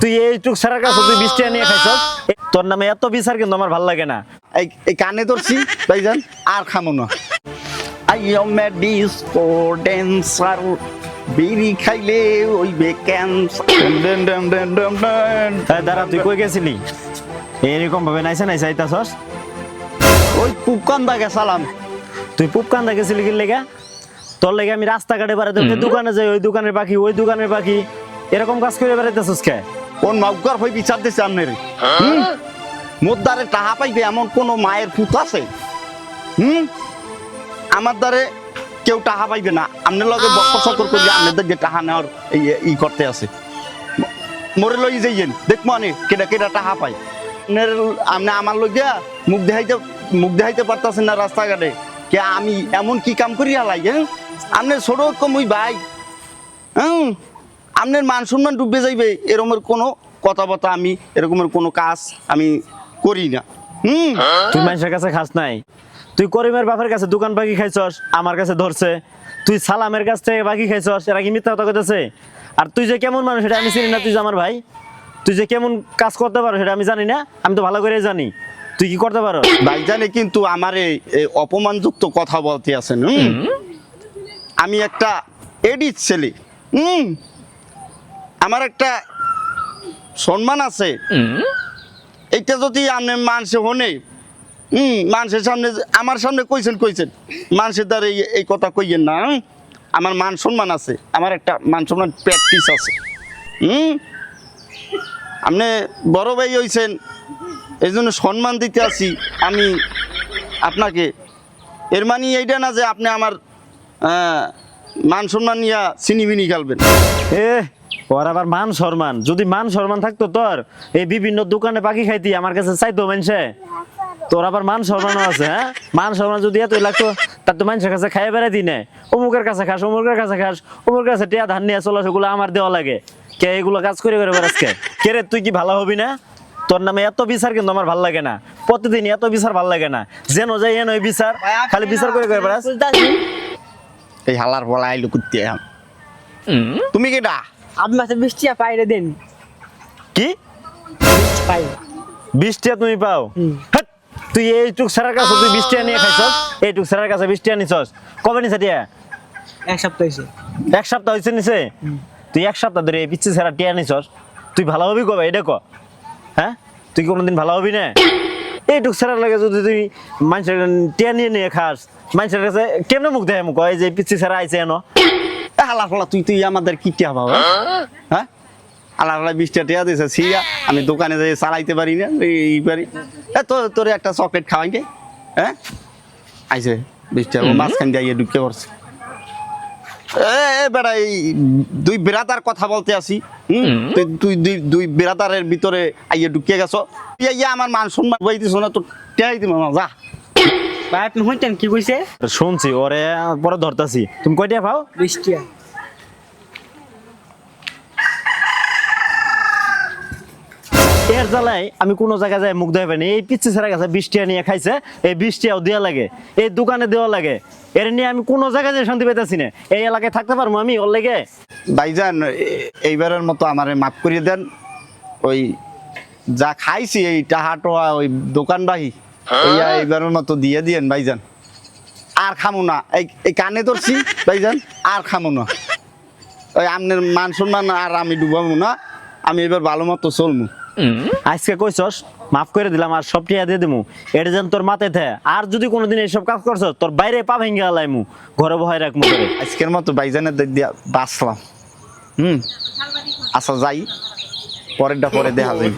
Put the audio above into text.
তুই এইটুক সারার কাছে তুই বৃষ্টি নিয়ে খাইছ তোর নামে এত বিচার কিন্তু আমার ভালো লাগে না। এই কানে ধরছি ভাইজান আর খামো না। I am a disco dancer বিড়ি খাইলে ওই বে ক্যান্সার দাঁড়া তুই কই গেছিলি? এরকম ভাবে নাইছে নাইছে আইতাছস? ওই পুপকান্দা গেছালাম তুই পুপ কান্দা গেছিলি কি লেগা? তোর লেগে আমি রাস্তাঘাটে বেড়াতে দোকানে যাই ওই দোকানের পাখি ওই দোকানের পাখি। এরকম কাজ করে বেড়াইতেছস কে? কোন মাউকার হয়ে বিচার দিছে আপনার মোর দ্বারে টাহা পাইবে এমন কোন মায়ের পুত আছে? হুম? আমার দ্বারে কেউ টাহা পাইবে না। আপনার লগে বক্র সকর করি আপনাদের যে টাহা নেওয়ার ই করতে আছে। মোরে লই যাইয়েন। দেখব আনে কেটা কেটা টাহা পাই আপনার আপনি আমার লইয়া মুখ দেখাইতে মুখ দেখাইতে পারতাছেন না রাস্তাঘাটে। কে আমি এমন কি কাম করি হালাই হ্যাঁ? আপনি ছোট কমই ভাই। হুম? আপনার মান সম্মান ডুবে যাইবে এরকমের কোনো কথাবার্তা আমি এরকমের কোনো কাজ আমি করি না। হুম? তুই মানুষের কাছে খাস নাই। তুই করিমের বাপের কাছে দোকান বাকি খাইছস আমার কাছে ধরছে। তুই সালামের কাছ থেকে বাকি খাইছস এরা কি মিথ্যা কথা কইতেছে? আর তুই যে কেমন মানুষ সেটা আমি চিনি না তুই যে আমার ভাই। তুই যে কেমন কাজ করতে পারো সেটা আমি জানি না আমি তো ভালো করে জানি। তুই কি করতে পারো? ভাইজানে কিন্তু আমার এই অপমানযুক্ত কথা বলতে আছেন হুম। আমি একটা এডিট ছেলে হুম? আমার একটা সম্মান আছে। এইটা যদি আপনি মানুষে হনে হুম মানুষের সামনে আমার সামনে কইছেন কইছেন। মানুষের দ্বারা এই- এই কথা কইয়েন না আমার মান সম্মান আছে আমার একটা মান সম্মান প্র্যাকটিস আছে হুম। আপনি বড় ভাই হইছেন এই জন্য সম্মান দিতে আসি আমি আপনাকে। এর মানে এইটা না যে আপনি আমার মান সম্মান নিয়ে চিনি চিনিবিনি খেলবেন এ ওর আবার মান সম্মান। যদি মান সম্মান থাকতো তোর এই বিভিন্ন দোকানে পাখি খাইতি আমার কাছে চাইতো মানুষে তোর আবার মান সম্মানও আছে হ্যাঁ? মান সম্মান যদি এতই লাগতো তার তো মানুষের কাছে খাই বেড়াই দিনে অমুকের কাছে খাস অমুকের কাছে খাস অমুকের কাছে টিয়া ধান নিয়ে চলো সেগুলো আমার দেওয়া লাগে। কে এগুলো কাজ করে করে বেড়াসকে কে রে তুই কি ভালো হবি না? তোর নামে এত বিচার কিন্তু আমার ভালো লাগে না। প্রতিদিন এত বিচার ভালো লাগে না। যেন যাই এন ওই বিচার খালি বিচার করে করে বেড়াস। এই হালার বলা আইলো কুত্তে তুমি কেটা আপনি মাসে বৃষ্টি পাইরে দেন। কি? পাই। বৃষ্টি তুমি পাও! তুই এইটুক সারার কাছে তুই বৃষ্টি নিয়ে খাইছস? এইটুক সারার কাছে বৃষ্টি আনিছস কবে নিছে টিয়া? এক সপ্তাহ হয়েছে এক সপ্তাহ হয়েছে নিছে? তুই এক সপ্তাহ ধরে এই পিচ্ছি সারা টিয়া নিছস? তুই ভালো হবি কবে? এটা ক। হ্যাঁ? তুই কোনোদিন ভালো হবি না? এইটুক সারার লাগে যদি তুই মানুষের টিয়া নিয়ে নিয়ে খাস মানুষের কাছে কেমনে মুখ দেয় মুখ? এই যে পিচ্ছি সারা আইছে এনো। এ হালার ফলা তুই তুই আমাদের কি টিয়া পাবো? হ্যাঁ? হালার ফলা বিশটা টিয়া দিয়েছে সিয়া আমি দোকানে যাই চালাইতে পারি না এই পারি। তোর তোর একটা চকলেট খাওয়াই কে হ্যাঁ? আইছে বিশটা মাঝখান দিয়ে ঢুকে পড়ছে এ এ বেড়া এই দুই বেড়াতার কথা বলতে আসি হুম? তুই তুই দুই দুই বেড়াতারের ভিতরে আইয়ে ঢুকিয়ে গেছো। ইয়া ইয়া আমার মান সম্মান বই দিছ না তোর টিয়াই দিব না যা। ভাই আপনি শুনছেন কি কইছে? শুনছি ওরে পরে ধরতাছি। তুমি কয়টা পাও? বৃষ্টি এর জ্বালায় আমি কোনো জায়গায় যাই মুখ দেয় পাইনি এই পিচ্ছি ছেড়ে গেছে নিয়ে খাইছে এই বৃষ্টিও দেওয়া লাগে এই দোকানে দেওয়া লাগে। এর নিয়ে আমি কোনো জায়গায় যাই শান্তি পাইতেছি না। এই এলাকায় থাকতে পারব আমি ওর লেগে? ভাইজান এইবারের মতো আমারে মাফ করিয়ে দেন। ওই যা খাইছি এই টাহা টোয়া ওই দোকান বাহি ওইয়া এইবারের মতো দিয়ে দিয়েন ভাইজান। আর খামু না। এই কানে ধরছি ভাইজান আর খামু না। ওই আপনার মান সম্মান আর আমি ডুবাবো না। আমি এবার ভালো মতো চলমু। আজকে কইছস মাফ করে দিলাম আর সব টিয়া দিয়ে দিমু। এটা যেন তোর মাথায় থে। আর যদি কোনোদিন এইসব কাজ করছ তোর বাইরে পা ভেঙে আলাইমু ঘরে বহাই রাখমু করে আজকের মতো ভাইজানের দিক দিয়া বাঁচলাম। হুম। আচ্ছা যাই। পরেরটা পরে দেখা যাবে।